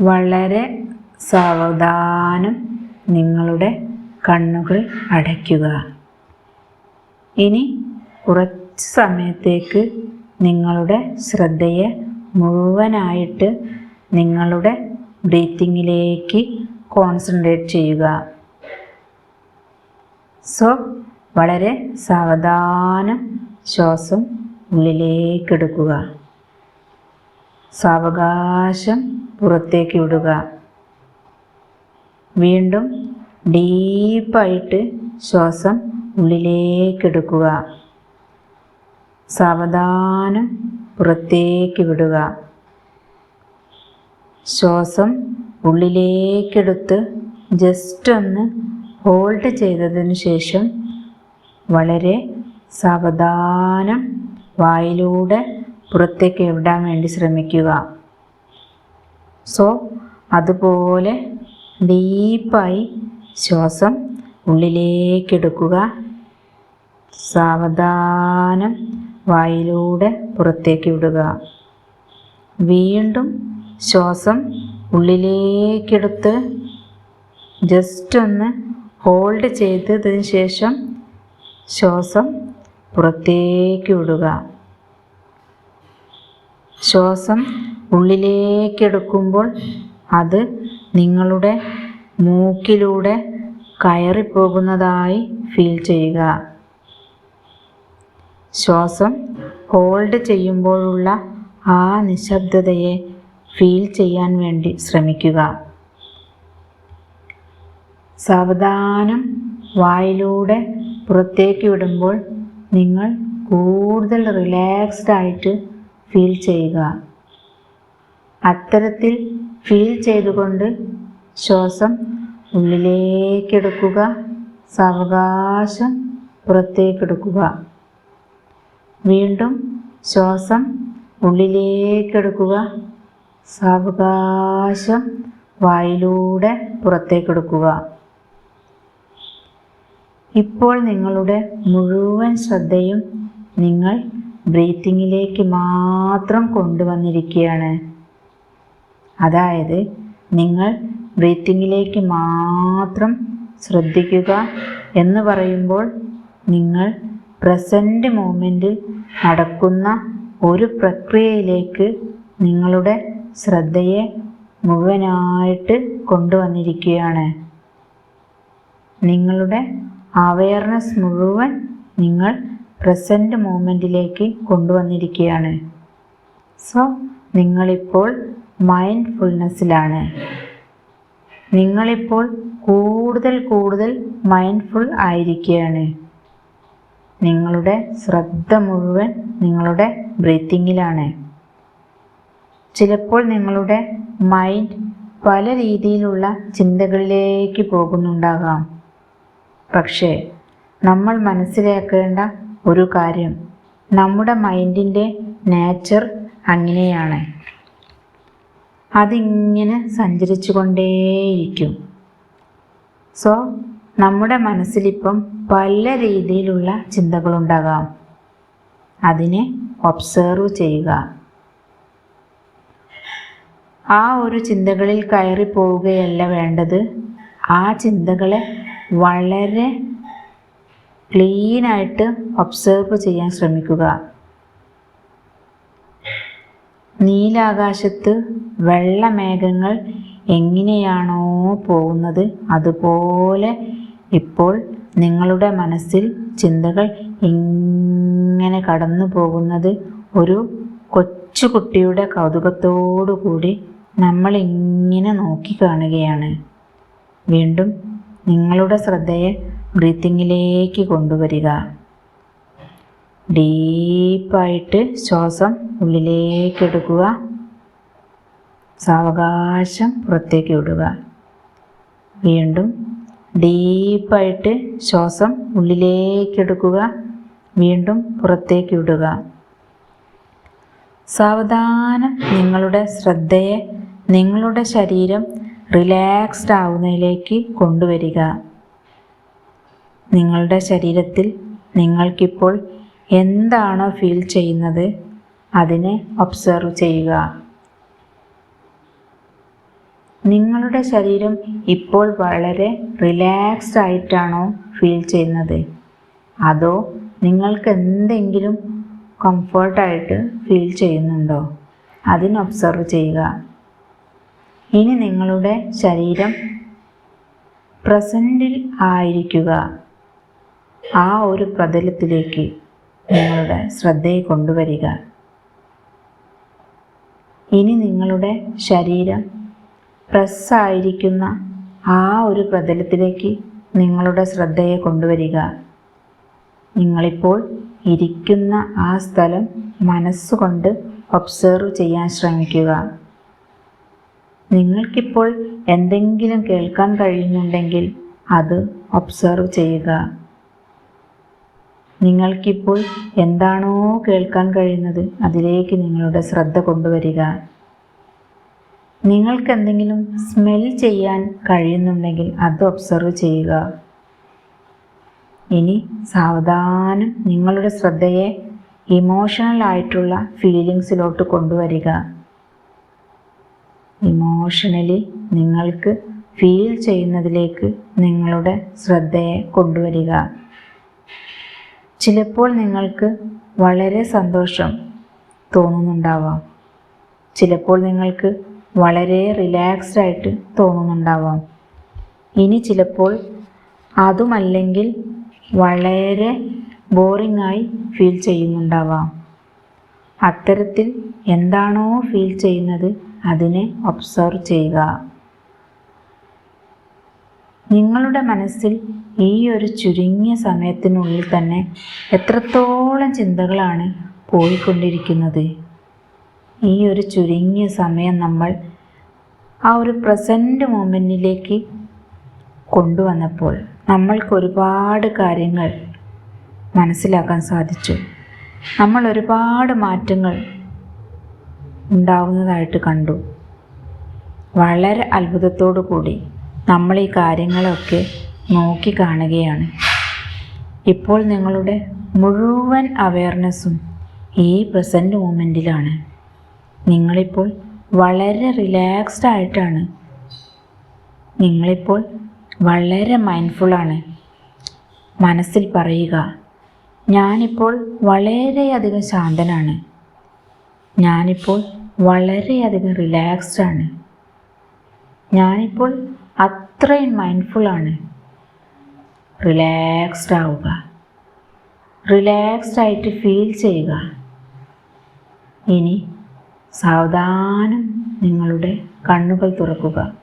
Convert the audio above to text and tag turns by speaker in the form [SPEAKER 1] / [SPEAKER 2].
[SPEAKER 1] വളരെ സാവധാനം നിങ്ങളുടെ കണ്ണുകൾ അടയ്ക്കുക. ഇനി കുറച്ച് സമയത്തേക്ക് നിങ്ങളുടെ ശ്രദ്ധയെ മുഴുവനായിട്ട് നിങ്ങളുടെ ബ്രീത്തിങ്ങിലേക്ക് കോൺസെൻട്രേറ്റ് ചെയ്യുക. സോ വളരെ സാവധാനം ശ്വാസം ഉള്ളിലേക്കെടുക്കുക സാവകാശം പുറത്തേക്ക് വിടുക. വീണ്ടും ഡീപ്പായിട്ട് ശ്വാസം ഉള്ളിലേക്കെടുക്കുക സാവധാനം പുറത്തേക്ക് വിടുക. ശ്വാസം ഉള്ളിലേക്കെടുത്ത് ജസ്റ്റ് ഒന്ന് ഹോൾഡ് ചെയ്തതിന് ശേഷം വളരെ സാവധാനം വായിലൂടെ പുറത്തേക്ക് വിടാൻ വേണ്ടി ശ്രമിക്കുക. സോ അതുപോലെ ഡീപ്പായി ശ്വാസം ഉള്ളിലേക്കെടുക്കുക സാവധാനം വായിലൂടെ പുറത്തേക്ക് വിടുക. വീണ്ടും ശ്വാസം ഉള്ളിലേക്കെടുത്ത് ജസ്റ്റ് ഒന്ന് ഹോൾഡ് ചെയ്തതിന് ശേഷം ശ്വാസം പുറത്തേക്ക് വിടുക. ശ്വാസം ഉള്ളിലേക്കെടുക്കുമ്പോൾ അത് നിങ്ങളുടെ മൂക്കിലൂടെ കയറിപ്പോകുന്നതായി ഫീൽ ചെയ്യുക. ശ്വാസം ഹോൾഡ് ചെയ്യുമ്പോഴുള്ള ആ നിശബ്ദതയെ ഫീൽ ചെയ്യാൻ വേണ്ടി ശ്രമിക്കുക. സാവധാനം വായിലൂടെ പുറത്തേക്ക് വിടുമ്പോൾ നിങ്ങൾ കൂടുതൽ റിലാക്സ്ഡ് ആയിട്ട് ഫീൽ ചെയ്യുക. അത്തരത്തിൽ ഫീൽ ചെയ്തുകൊണ്ട് ശ്വാസം ഉള്ളിലേക്കെടുക്കുക. സാവകാശം പുറത്തേക്കെടുക്കുക. വീണ്ടും ശ്വാസം ഉള്ളിലേക്കെടുക്കുക. സാവകാശം വായിലൂടെ പുറത്തേക്കെടുക്കുക. ഇപ്പോൾ നിങ്ങളുടെ മുഴുവൻ ശ്രദ്ധയും നിങ്ങൾ ബ്രീത്തിങ്ങിലേക്ക് മാത്രം കൊണ്ടുവന്നിരിക്കുകയാണ്. അതായത് നിങ്ങൾ ബ്രീത്തിങ്ങിലേക്ക് മാത്രം ശ്രദ്ധിക്കുക എന്ന് പറയുമ്പോൾ നിങ്ങൾ പ്രസന്റ് മൂമെന്റിൽ നടക്കുന്ന ഒരു പ്രക്രിയയിലേക്ക് നിങ്ങളുടെ ശ്രദ്ധയെ മുഴുവനായിട്ട് കൊണ്ടുവന്നിരിക്കുകയാണ്. നിങ്ങളുടെ അവയർനെസ് മുഴുവൻ നിങ്ങൾ പ്രസന്റ് മൂമെന്റിലേക്ക് കൊണ്ടുവന്നിരിക്കുകയാണ്. സോ നിങ്ങളിപ്പോൾ മൈൻഡ്ഫുൾനെസ്സിലാണ് നിങ്ങളിപ്പോൾ കൂടുതൽ കൂടുതൽ മൈൻഡ്ഫുൾ ആയിരിക്കുകയാണ്. നിങ്ങളുടെ ശ്രദ്ധ മുഴുവൻ നിങ്ങളുടെ ബ്രീത്തിങ്ങിലാണ് ചിലപ്പോൾ നിങ്ങളുടെ മൈൻഡ് പല രീതിയിലുള്ള ചിന്തകളിലേക്ക് പോകുന്നുണ്ടാകാം. പക്ഷേ നമ്മൾ മനസ്സിലാക്കേണ്ട ഒരു കാര്യം. നമ്മുടെ മൈൻഡിന്റെ നേച്ചർ അങ്ങനെയാണ്. അതിങ്ങനെ സഞ്ചരിച്ചു കൊണ്ടേയിരിക്കും സോ നമ്മുടെ മനസ്സിലിപ്പം പല രീതിയിലുള്ള ചിന്തകളുണ്ടാകാം. അതിനെ ഒബ്സേർവ് ചെയ്യുക. ആ ഒരു ചിന്തകളിൽ കയറി പോവുകയല്ല വേണ്ടത്. ആ ചിന്തകളെ വളരെ ക്ലീനായിട്ട് ഒബ്സേർവ് ചെയ്യാൻ ശ്രമിക്കുക. നീലാകാശത്ത് വെള്ളമേഘങ്ങൾ എങ്ങനെയാണോ പോകുന്നത് അതുപോലെ ഇപ്പോൾ നിങ്ങളുടെ മനസ്സിൽ ചിന്തകൾ ഇങ്ങനെ കടന്നു പോകുന്നത് ഒരു കൊച്ചുകുട്ടിയുടെ കൗതുകത്തോടു കൂടി നമ്മൾ ഇങ്ങനെ നോക്കി കാണുകയാണ്. വീണ്ടും നിങ്ങളുടെ ശ്രദ്ധയെ ബ്രീത്തിങ്ങിലേക്ക് കൊണ്ടുവരിക. ഡീപ്പായിട്ട് ശ്വാസം ഉള്ളിലേക്ക് എടുക്കുക. സാവകാശം പുറത്തേക്ക് വിടുക. വീണ്ടും ഡീപ്പായിട്ട് ശ്വാസം ഉള്ളിലേക്ക് എടുക്കുക. വീണ്ടും പുറത്തേക്ക് വിടുക. സാവധാനം നിങ്ങളുടെ ശ്രദ്ധയെ നിങ്ങളുടെ ശരീരം റിലാക്സ്ഡ് ആവുന്നതിലേക്ക് കൊണ്ടുവരിക. നിങ്ങളുടെ ശരീരത്തിൽ നിങ്ങൾക്കിപ്പോൾ എന്താണോ ഫീൽ ചെയ്യുന്നത് അതിനെ ഒബ്സർവ് ചെയ്യുക. നിങ്ങളുടെ ശരീരം ഇപ്പോൾ വളരെ റിലാക്സ്ഡ് ആയിട്ടാണോ ഫീൽ ചെയ്യുന്നത്? അതോ നിങ്ങൾക്ക് എന്തെങ്കിലും കംഫർട്ടായിട്ട് ഫീൽ ചെയ്യുന്നുണ്ടോ? അതിന് ഒബ്സർവ് ചെയ്യുക. ഇനി നിങ്ങളുടെ ശരീരം പ്രസന്റിൽ ആയിരിക്കുക. ആ ഒരു പ്രതലത്തിലേക്ക് നിങ്ങളുടെ ശ്രദ്ധയെ കൊണ്ടുവരിക. ഇനി നിങ്ങളുടെ ശരീരം പ്രസ്സായിരിക്കുന്ന ആ ഒരു പ്രതലത്തിലേക്ക് നിങ്ങളുടെ ശ്രദ്ധയെ കൊണ്ടുവരിക. നിങ്ങളിപ്പോൾ ഇരിക്കുന്ന ആ സ്ഥലം മനസ്സുകൊണ്ട് ഒബ്സേർവ് ചെയ്യാൻ ശ്രമിക്കുക. നിങ്ങൾക്കിപ്പോൾ എന്തെങ്കിലും കേൾക്കാൻ കഴിയുന്നുണ്ടെങ്കിൽ അത് ഒബ്സേർവ് ചെയ്യുക. നിങ്ങൾക്കിപ്പോൾ എന്താണോ കേൾക്കാൻ കഴിയുന്നത് അതിലേക്ക് നിങ്ങളുടെ ശ്രദ്ധ കൊണ്ടുവരിക. നിങ്ങൾക്ക് എന്തെങ്കിലും സ്മെൽ ചെയ്യാൻ കഴിയുന്നുണ്ടെങ്കിൽ അത് ഒബ്സർവ് ചെയ്യുക. ഇനി സാവധാനം നിങ്ങളുടെ ശ്രദ്ധയെ ഇമോഷണൽ ആയിട്ടുള്ള ഫീലിങ്സിലോട്ട് കൊണ്ടുവരിക. ഇമോഷണലി നിങ്ങൾക്ക് ഫീൽ ചെയ്യുന്നതിലേക്ക് നിങ്ങളുടെ ശ്രദ്ധയെ കൊണ്ടുവരിക. ചിലപ്പോൾ നിങ്ങൾക്ക് വളരെ സന്തോഷം തോന്നുന്നുണ്ടാവാം. ചിലപ്പോൾ നിങ്ങൾക്ക് വളരെ റിലാക്സ്ഡ് ആയിട്ട് തോന്നുന്നുണ്ടാവാം. ഇനി ചിലപ്പോൾ അതുമല്ലെങ്കിൽ വളരെ ബോറിംഗ് ആയി ഫീൽ ചെയ്യുന്നുണ്ടാവാം. അത്തരത്തിൽ എന്താണോ ഫീൽ ചെയ്യുന്നത് അതിനെ ഒബ്സർവ് ചെയ്യുക. നിങ്ങളുടെ മനസ്സിൽ ഈ ഒരു ചുരുങ്ങിയ സമയത്തിനുള്ളിൽ തന്നെ എത്രത്തോളം ചിന്തകളാണ് പോയിക്കൊണ്ടിരിക്കുന്നത്? ഈ ഒരു ചുരുങ്ങിയ സമയം നമ്മൾ ആ ഒരു പ്രസന്റ് മൊമെന്റിലേക്ക് കൊണ്ടുവന്നപ്പോൾ നമ്മൾക്ക് ഒരുപാട് കാര്യങ്ങൾ മനസ്സിലാക്കാൻ സാധിച്ചു. നമ്മൾ ഒരുപാട് മാറ്റങ്ങൾ ഉണ്ടാവുന്നതായിട്ട് കണ്ടു. വളരെ അത്ഭുതത്തോടു കൂടി നമ്മൾ ഈ കാര്യങ്ങളൊക്കെ നോക്കി കാണുകയാണ്. ഇപ്പോൾ നിങ്ങളുടെ മുഴുവൻ അവയർനെസ്സും ഈ പ്രസന്റ് മൂമെന്റിലാണ് നിങ്ങളിപ്പോൾ വളരെ റിലാക്സ്ഡ് ആയിട്ടാണ്. നിങ്ങളിപ്പോൾ വളരെ മൈൻഡ്ഫുള്ളാണ് മനസ്സിൽ പറയുക ഞാനിപ്പോൾ വളരെയധികം ശാന്തനാണ്. ഞാനിപ്പോൾ വളരെയധികം റിലാക്സ്ഡ് ആണ്. ഞാനിപ്പോൾ അത്രയും മൈൻഡ്ഫുള്ളാണ് റിലാക്സ്ഡ് ആവുക. റിലാക്സ്ഡ് ആയിട്ട് ഫീൽ ചെയ്യുക. ഇനി സാവധാനം നിങ്ങളുടെ കണ്ണുകൾ തുറക്കുക.